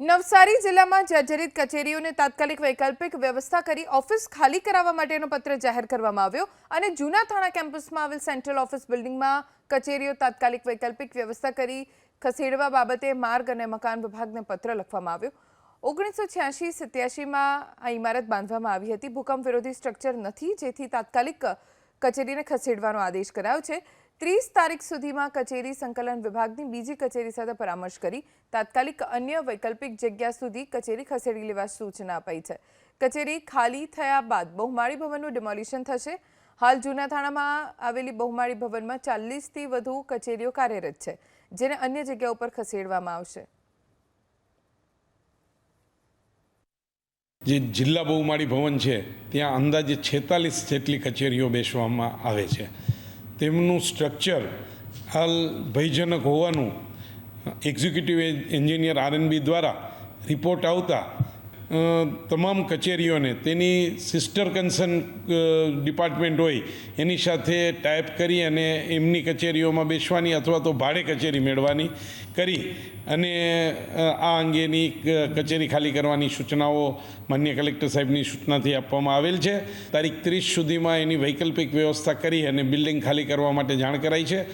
નવસારી જિલ્લામાં જર્જરિત કચેરીઓને તાત્કાલિક વૈકલ્પિક વ્યવસ્થા કરી ઓફિસ ખાલી કરાવવા માટેનો પત્ર જાહેર કરવામાં આવ્યો અને જૂના થાણા કેમ્પસમાં આવેલ સેન્ટ્રલ ઓફિસ બિલ્ડિંગમાં કચેરીઓ તાત્કાલિક વૈકલ્પિક વ્યવસ્થા કરી ખસેડવા બાબતે માર્ગ અને મકાન વિભાગને પત્ર લખવામાં આવ્યો. ઓગણીસો છ્યાસી સત્યાસીમાં આ ઇમારત બાંધવામાં આવી હતી. ભૂકંપ વિરોધી સ્ટ્રક્ચર નથી, જેથી તાત્કાલિક કચેરીને ખસેડવાનો આદેશ કરાયો છે. ત્રીસ તારીખ સુધીમાં કચેરી સંકલન વિભાગની બીજી કચેરી સાથે પરામર્શ કરી તાત્કાલિક અન્ય વૈકલ્પિક જગ્યા સુધી કચેરી ખસેડી લેવા સૂચના અપાઈ છે. કચેરી ખાલી થયા બાદ બહુમાળી ભવનનું ડિમોલિશન થશે. હાલ જૂના થાણામાં આવેલી બહુમાળી ભવનમાં ચાલીસથી વધુ કચેરીઓ કાર્યરત છે, જેને અન્ય જગ્યા ઉપર ખસેડવામાં આવશે. જે જિલ્લા બહુમાળી ભવન છે, ત્યાં અંદાજે છેતાલીસ જેટલી કચેરીઓ બેસવામાં આવે છે. તેમનું સ્ટ્રક્ચર હાલ ભયજનક હોવાનું એક્ઝિક્યુટિવ એન્જિનિયર આરએનબી દ્વારા રિપોર્ટ આવતા તમામ કચેરીઓને, તેની સિસ્ટર કન્સર્ન ડિપાર્ટમેન્ટ હોય, એની સાથે ટાઈપ કરી અને એમની કચેરીઓમાં બેસવાની અથવા તો ભાડે કચેરી મેળવાની કરી અને આ અંગેની કચેરી ખાલી કરવાની સૂચનાઓ માન્ય કલેક્ટર સાહેબની સૂચનાથી આપવામાં આવેલ છે. તારીખ ત્રીસ સુધીમાં એની વૈકલ્પિક વ્યવસ્થા કરી અને બિલ્ડિંગ ખાલી કરવા માટે જાણ કરાઈ છે.